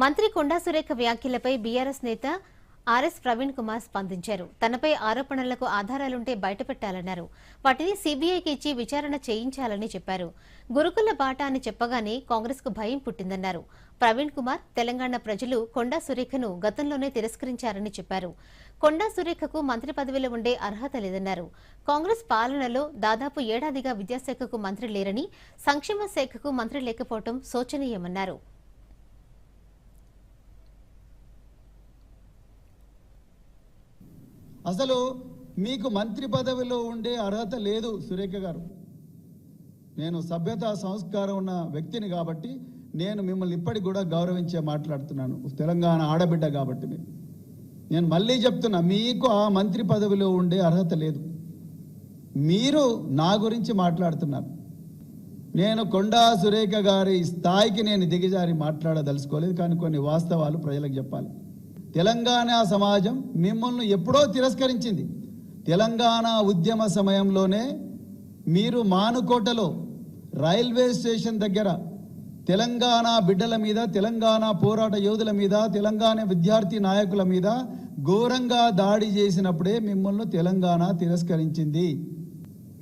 మంత్రి కొండా సురేఖ వ్యాఖ్యలపై బీఆర్ఎస్ నేత ఆర్ఎస్ ప్రవీణ్ కుమార్ స్పందించారు. తనపై ఆరోపణలకు ఆధారాలుంటే బయటపెట్టాలన్నారు. వాటిని సీబీఐకి ఇచ్చి విచారణ చేయించాలని చెప్పారు. గురుకుల బాట అని చెప్పగానే కాంగ్రెస్కు భయం పుట్టిందన్నారు. ప్రవీణ్ కుమార్ తెలంగాణ ప్రజలు కొండా సురేఖను గతంలోనే తిరస్కరించారని చెప్పారు. కొండా సురేఖకు మంత్రి పదవిలో ఉండే అర్హత లేదన్నారు. కాంగ్రెస్ పాలనలో దాదాపు ఏడాదిగా విద్యాశాఖకు మంత్రి లేరని సంక్షేమ శాఖకు మంత్రి లేకపోవడం శోచనీయమన్నారు. అసలు మీకు మంత్రి పదవిలో ఉండే అర్హత లేదు సురేఖ గారు. నేను సభ్యత సంస్కారం ఉన్న వ్యక్తిని కాబట్టి నేను మిమ్మల్ని ఇప్పటికి కూడా గౌరవించే మాట్లాడుతున్నాను. తెలంగాణ ఆడబిడ్డ కాబట్టి మీరు. నేను మళ్ళీ చెప్తున్నా మీకు ఆ మంత్రి పదవిలో ఉండే అర్హత లేదు. మీరు నా గురించి మాట్లాడుతున్నారు. నేను కొండా సురేఖ గారి స్థాయికి నేను దిగజారి మాట్లాడదలుచుకోలేదు. కానీ కొన్ని వాస్తవాలు ప్రజలకు చెప్పాలి. తెలంగాణ సమాజం మిమ్మల్ని ఎప్పుడో తిరస్కరించింది. తెలంగాణ ఉద్యమ సమయంలోనే మీరు మానుకోటలో రైల్వే స్టేషన్ దగ్గర తెలంగాణ బిడ్డల మీద తెలంగాణ పోరాట యోధుల మీద తెలంగాణ విద్యార్థి నాయకుల మీద ఘోరంగా దాడి చేసినప్పుడే మిమ్మల్ని తెలంగాణ తిరస్కరించింది.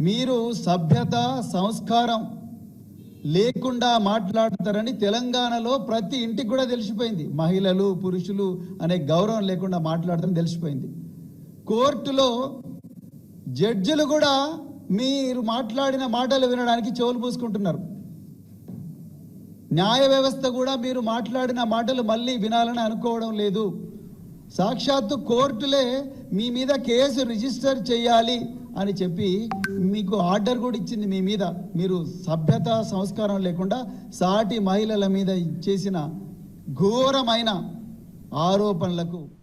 మీరు సభ్యత సంస్కారం లేకుండా మాట్లాడతారని తెలంగాణలో ప్రతి ఇంటికి కూడా తెలిసిపోయింది. మహిళలు పురుషులు అనే గౌరవం లేకుండా మాట్లాడతారని తెలిసిపోయింది. కోర్టులో జడ్జిలు కూడా మీరు మాట్లాడిన మాటలు వినడానికి చెవులు పూసుకుంటున్నారు. న్యాయ వ్యవస్థ కూడా మీరు మాట్లాడిన మాటలు మళ్ళీ వినాలని అనుకోవడం లేదు. సాక్షాత్తు కోర్టులే మీ మీద కేసు రిజిస్టర్ చేయాలి. అని చెప్పి మీకు ఆర్డర్ కూడా ఇచ్చింది మీ మీద. మీరు సభ్యత సంస్కారం లేకుండా సాటి మహిళల మీద చేసిన ఘోరమైన ఆరోపణలకు